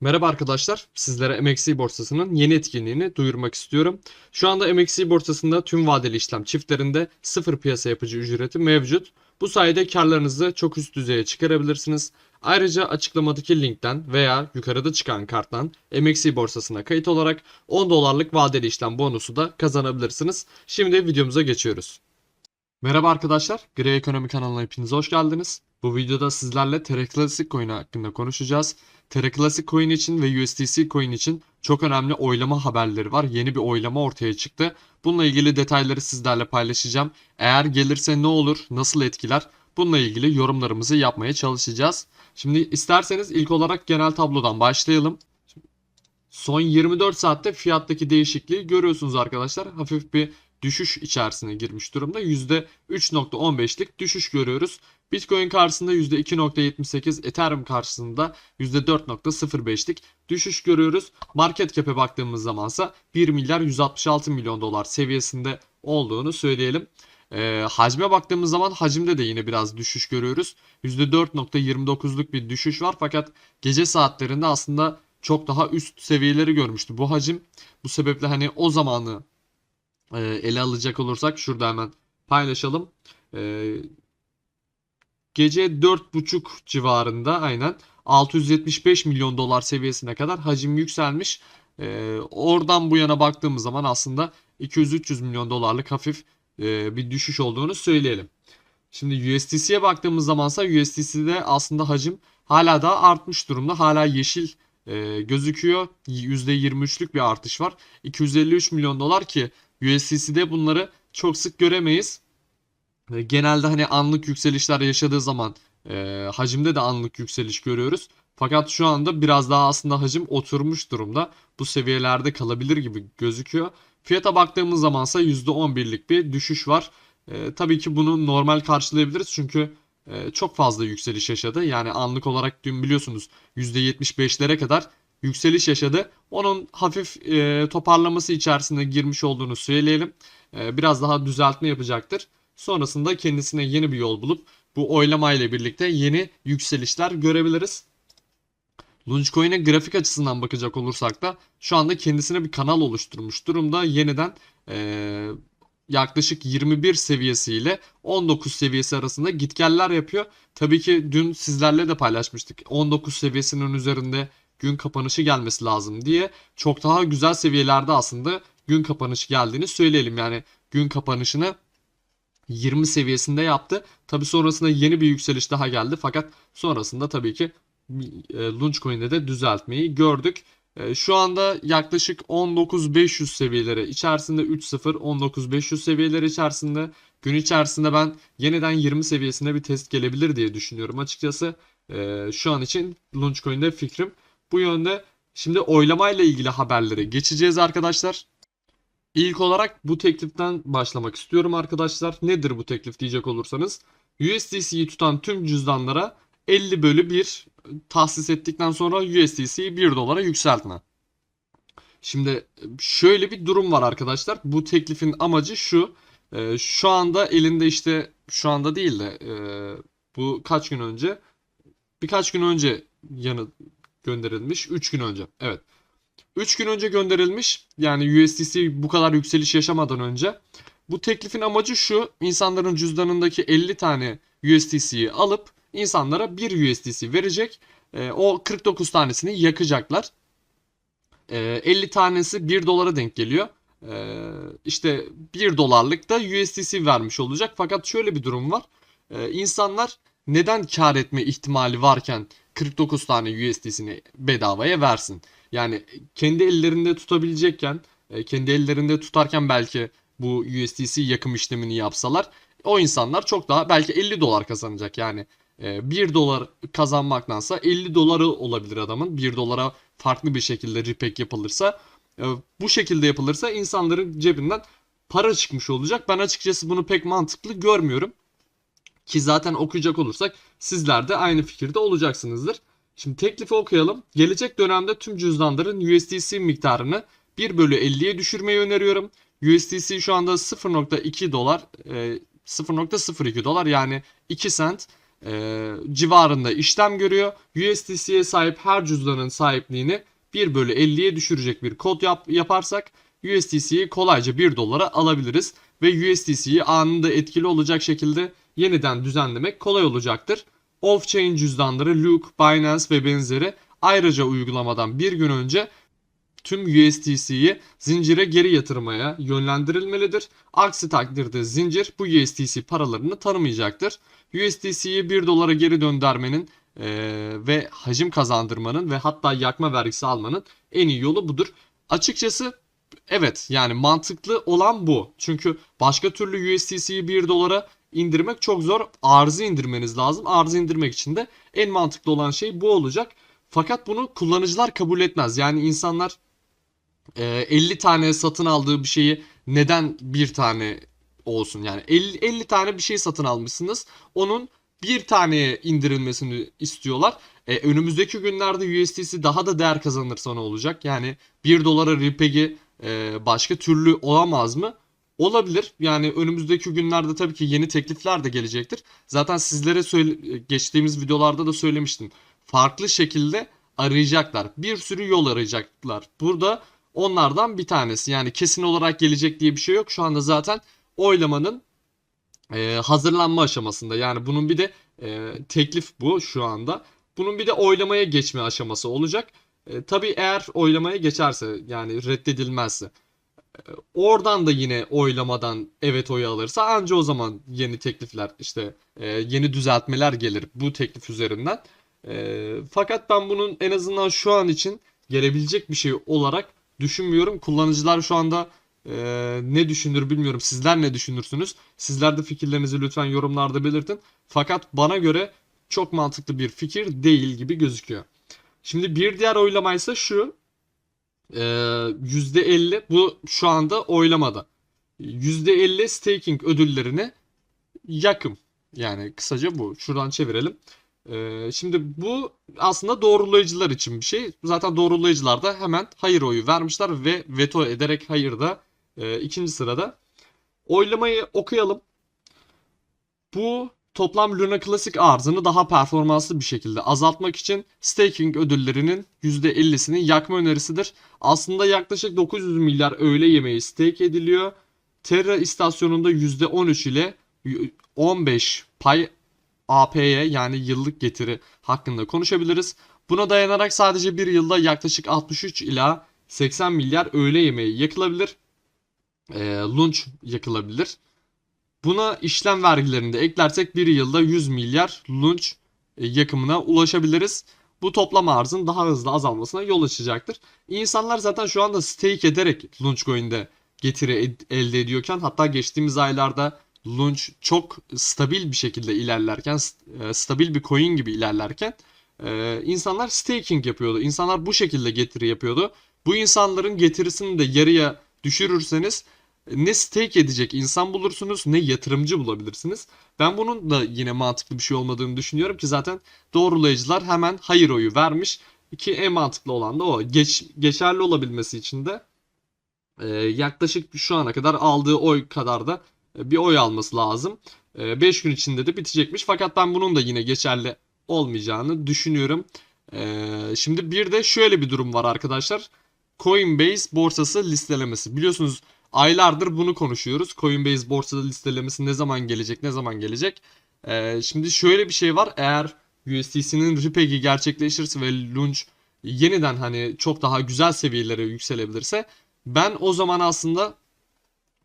Merhaba arkadaşlar, sizlere MXC borsasının yeni etkinliğini duyurmak istiyorum. Şu anda MXC borsasında tüm vadeli işlem çiftlerinde sıfır piyasa yapıcı ücreti mevcut. Bu sayede karlarınızı çok üst düzeye çıkarabilirsiniz. Ayrıca açıklamadaki linkten veya yukarıda çıkan karttan MXC borsasına kayıt olarak 10 dolarlık vadeli işlem bonusu da kazanabilirsiniz. Şimdi videomuza geçiyoruz. Merhaba arkadaşlar, Grey Ekonomi kanalına hepiniz hoş geldiniz. Bu videoda sizlerle Terra Classic Coin hakkında konuşacağız. Terra Classic Coin için ve USDC Coin için çok önemli oylama haberleri var. Yeni bir oylama ortaya çıktı. Bununla ilgili detayları sizlerle paylaşacağım. Eğer gelirse ne olur, nasıl etkiler? Bununla ilgili yorumlarımızı yapmaya çalışacağız. Şimdi isterseniz ilk olarak genel tablodan başlayalım. Son 24 saatte fiyattaki değişikliği görüyorsunuz arkadaşlar. Hafif bir düşüş içerisine girmiş durumda. %3.15'lik düşüş görüyoruz. Bitcoin karşısında %2.78, Ethereum karşısında %4.05'lik düşüş görüyoruz. Market cap'e baktığımız zamansa 1 milyar 166 milyon dolar seviyesinde olduğunu söyleyelim. E, hacme baktığımız zaman hacimde de yine biraz düşüş görüyoruz. %4.29'luk bir düşüş var fakat gece saatlerinde aslında çok daha üst seviyeleri görmüştü bu hacim. Bu sebeple hani o zamanı e, ele alacak olursak şurada hemen paylaşalım. E, gece 4.30 civarında aynen 675 milyon dolar seviyesine kadar hacim yükselmiş. E, oradan bu yana baktığımız zaman aslında 200-300 milyon dolarlık hafif e, bir düşüş olduğunu söyleyelim. Şimdi USDC'ye baktığımız zamansa USDC'de aslında hacim hala da artmış durumda. Hala yeşil e, gözüküyor. %23'lük bir artış var. 253 milyon dolar ki USDC'de bunları çok sık göremeyiz. E, Genelde hani anlık yükselişler yaşadığı zaman e, hacimde de anlık yükseliş görüyoruz. Fakat şu anda biraz daha aslında hacim oturmuş durumda. Bu seviyelerde kalabilir gibi gözüküyor. Fiyata baktığımız zamansa %11'lik bir düşüş var. E, tabii ki bunu normal karşılayabiliriz çünkü e, çok fazla yükseliş yaşadı. Yani anlık olarak dün biliyorsunuz %75'lere kadar yükseliş yaşadı. Onun hafif e, toparlaması içerisinde girmiş olduğunu söyleyelim. E, biraz daha düzeltme yapacaktır. Sonrasında kendisine yeni bir yol bulup bu oylama ile birlikte yeni yükselişler görebiliriz. Launchcoin'e grafik açısından bakacak olursak da şu anda kendisine bir kanal oluşturmuş durumda. Yeniden e, yaklaşık 21 seviyesiyle 19 seviyesi arasında gitgeller yapıyor. Tabii ki dün sizlerle de paylaşmıştık. 19 seviyesinin üzerinde gün kapanışı gelmesi lazım diye çok daha güzel seviyelerde aslında gün kapanışı geldiğini söyleyelim. Yani gün kapanışını 20 seviyesinde yaptı. Tabi sonrasında yeni bir yükseliş daha geldi. Fakat sonrasında tabii ki e, Launchcoin'de de düzeltmeyi gördük. E, Şu anda yaklaşık 19.500 seviyeleri içerisinde 3.0 19.500 seviyeleri içerisinde gün içerisinde ben yeniden 20 seviyesine bir test gelebilir diye düşünüyorum açıkçası. E, Şu an için Launchcoin'de fikrim bu yönde. Şimdi oylamayla ilgili haberlere geçeceğiz arkadaşlar. İlk olarak bu tekliften başlamak istiyorum arkadaşlar. Nedir bu teklif diyecek olursanız. USDC'yi tutan tüm cüzdanlara 50 bölü 1 tahsis ettikten sonra USDC'yi 1 dolara yükseltme. Şimdi şöyle bir durum var arkadaşlar. Bu teklifin amacı şu. Ee, şu anda elinde işte şu anda değil de e, bu kaç gün önce birkaç gün önce yanı gönderilmiş. 3 gün önce. Evet. 3 gün önce gönderilmiş. Yani USDC bu kadar yükseliş yaşamadan önce. Bu teklifin amacı şu. insanların cüzdanındaki 50 tane USDC'yi alıp insanlara 1 USDC verecek. E, o 49 tanesini yakacaklar. E, 50 tanesi 1 dolara denk geliyor. E, işte 1 dolarlık da USDC vermiş olacak. Fakat şöyle bir durum var. E, insanlar neden kar etme ihtimali varken 49 tane USDC'ni bedavaya versin? Yani kendi ellerinde tutabilecekken, e, kendi ellerinde tutarken belki bu USDC yakım işlemini yapsalar o insanlar çok daha belki 50 dolar kazanacak. Yani e, 1 dolar kazanmaktansa 50 doları olabilir adamın. 1 dolara farklı bir şekilde repek yapılırsa e, bu şekilde yapılırsa insanların cebinden para çıkmış olacak. Ben açıkçası bunu pek mantıklı görmüyorum. Ki zaten okuyacak olursak sizler de aynı fikirde olacaksınızdır. Şimdi teklifi okuyalım. Gelecek dönemde tüm cüzdanların USDC miktarını 1 bölü 50'ye düşürmeyi öneriyorum. USDC şu anda 0.2 dolar, e, 0.02 dolar yani 2 cent. e, civarında işlem görüyor. USDC'ye sahip her cüzdanın sahipliğini 1 bölü 50'ye düşürecek bir kod yap, yaparsak USDC'yi kolayca 1 dolara alabiliriz. Ve USDC'yi anında etkili olacak şekilde yeniden düzenlemek kolay olacaktır. Off-chain cüzdanları Luke, Binance ve benzeri ayrıca uygulamadan bir gün önce tüm USDC'yi zincire geri yatırmaya yönlendirilmelidir. Aksi takdirde zincir bu USDC paralarını tanımayacaktır. USDC'yi 1 dolara geri döndürmenin eee, ve hacim kazandırmanın ve hatta yakma vergisi almanın en iyi yolu budur. Açıkçası evet yani mantıklı olan bu. Çünkü başka türlü USDC'yi 1 dolara indirmek çok zor. Arzı indirmeniz lazım. Arzı indirmek için de en mantıklı olan şey bu olacak. Fakat bunu kullanıcılar kabul etmez. Yani insanlar e, 50 tane satın aldığı bir şeyi neden bir tane olsun? Yani 50, 50 tane bir şey satın almışsınız. Onun bir taneye indirilmesini istiyorlar. E, önümüzdeki günlerde USDC daha da değer kazanırsa ne olacak? Yani 1 dolara Ripegi e, başka türlü olamaz mı? Olabilir. Yani önümüzdeki günlerde tabii ki yeni teklifler de gelecektir. Zaten sizlere söyle, geçtiğimiz videolarda da söylemiştim. Farklı şekilde arayacaklar. Bir sürü yol arayacaklar. Burada onlardan bir tanesi. Yani kesin olarak gelecek diye bir şey yok. Şu anda zaten oylamanın e, hazırlanma aşamasında. Yani bunun bir de e, teklif bu şu anda. Bunun bir de oylamaya geçme aşaması olacak. E, tabii eğer oylamaya geçerse yani reddedilmezse oradan da yine oylamadan evet oyu alırsa anca o zaman yeni teklifler işte e, yeni düzeltmeler gelir bu teklif üzerinden. E, fakat ben bunun en azından şu an için gelebilecek bir şey olarak düşünmüyorum. Kullanıcılar şu anda e, ne düşünür bilmiyorum. Sizler ne düşünürsünüz? Sizler de fikirlerinizi lütfen yorumlarda belirtin. Fakat bana göre çok mantıklı bir fikir değil gibi gözüküyor. Şimdi bir diğer oylama ise şu. Ee, %50 bu şu anda oylamada. %50 staking ödüllerine yakın. Yani kısaca bu. Şuradan çevirelim. Ee, şimdi bu aslında doğrulayıcılar için bir şey. Zaten doğrulayıcılar da hemen hayır oyu vermişler ve veto ederek hayır da e, ikinci sırada. Oylamayı okuyalım. Bu toplam Luna Classic arzını daha performanslı bir şekilde azaltmak için staking ödüllerinin %50'sini yakma önerisidir. Aslında yaklaşık 900 milyar öğle yemeği stake ediliyor. Terra istasyonunda %13 ile 15 pay AP'ye yani yıllık getiri hakkında konuşabiliriz. Buna dayanarak sadece bir yılda yaklaşık 63 ila 80 milyar öğle yemeği yakılabilir. E, lunch yakılabilir. Buna işlem vergilerini de eklersek bir yılda 100 milyar lunch e, yakımına ulaşabiliriz. Bu toplam arzın daha hızlı azalmasına yol açacaktır. İnsanlar zaten şu anda stake ederek Launchcoin'de getiri elde ediyorken hatta geçtiğimiz aylarda Launch çok stabil bir şekilde ilerlerken, e, stabil bir coin gibi ilerlerken e, insanlar staking yapıyordu. İnsanlar bu şekilde getiri yapıyordu. Bu insanların getirisini de yarıya düşürürseniz ne stake edecek insan bulursunuz ne yatırımcı bulabilirsiniz. Ben bunun da yine mantıklı bir şey olmadığını düşünüyorum ki zaten doğrulayıcılar hemen hayır oyu vermiş. Ki en mantıklı olan da o. Geç, geçerli olabilmesi için de e, yaklaşık şu ana kadar aldığı oy kadar da e, bir oy alması lazım. 5 gün içinde de bitecekmiş. Fakat ben bunun da yine geçerli olmayacağını düşünüyorum. E, şimdi bir de şöyle bir durum var arkadaşlar. Coinbase borsası listelemesi. Biliyorsunuz aylardır bunu konuşuyoruz. Coinbase borsada listelemesi ne zaman gelecek, ne zaman gelecek? Ee, şimdi şöyle bir şey var. Eğer USDC'nin Ripegi gerçekleşirse ve Launch yeniden hani çok daha güzel seviyelere yükselebilirse ben o zaman aslında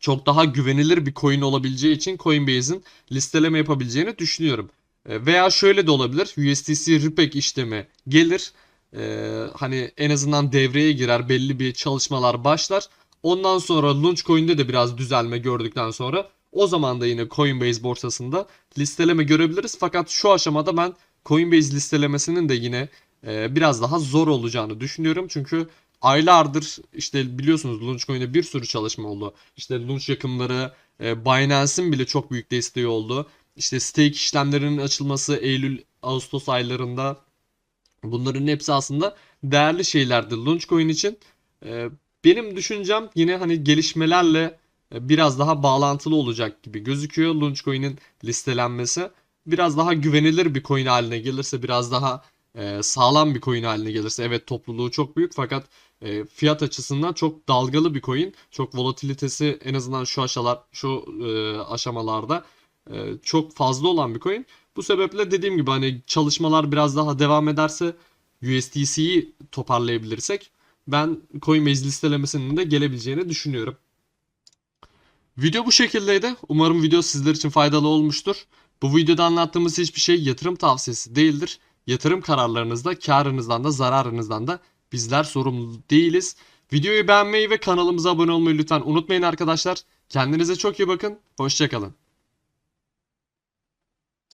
çok daha güvenilir bir coin olabileceği için Coinbase'in listeleme yapabileceğini düşünüyorum. E, Veya şöyle de olabilir. USDC Ripeg işlemi gelir. Ee, hani en azından devreye girer. Belli bir çalışmalar başlar. Ondan sonra Launchcoin'de de biraz düzelme gördükten sonra o zaman da yine Coinbase borsasında listeleme görebiliriz. Fakat şu aşamada ben Coinbase listelemesinin de yine e, biraz daha zor olacağını düşünüyorum. Çünkü aylardır işte biliyorsunuz Launchcoin'de bir sürü çalışma oldu. İşte Launch yakımları, e, Binance'in bile çok büyük desteği oldu. İşte stake işlemlerinin açılması Eylül, Ağustos aylarında bunların hepsi aslında değerli şeylerdi Launchcoin için. E, benim düşüncem yine hani gelişmelerle e, biraz daha bağlantılı olacak gibi gözüküyor Launchcoin'in listelenmesi. biraz daha güvenilir bir coin haline gelirse, biraz daha e, sağlam bir coin haline gelirse, evet topluluğu çok büyük fakat e, fiyat açısından çok dalgalı bir coin. Çok volatilitesi en azından şu aşalar şu e, aşamalarda e, çok fazla olan bir coin. Bu sebeple dediğim gibi hani çalışmalar biraz daha devam ederse USDC'yi toparlayabilirsek ben Coinbase listelemesinin de gelebileceğini düşünüyorum. Video bu şekildeydi. Umarım video sizler için faydalı olmuştur. Bu videoda anlattığımız hiçbir şey yatırım tavsiyesi değildir. Yatırım kararlarınızda karınızdan da zararınızdan da bizler sorumlu değiliz. Videoyu beğenmeyi ve kanalımıza abone olmayı lütfen unutmayın arkadaşlar. Kendinize çok iyi bakın. Hoşçakalın.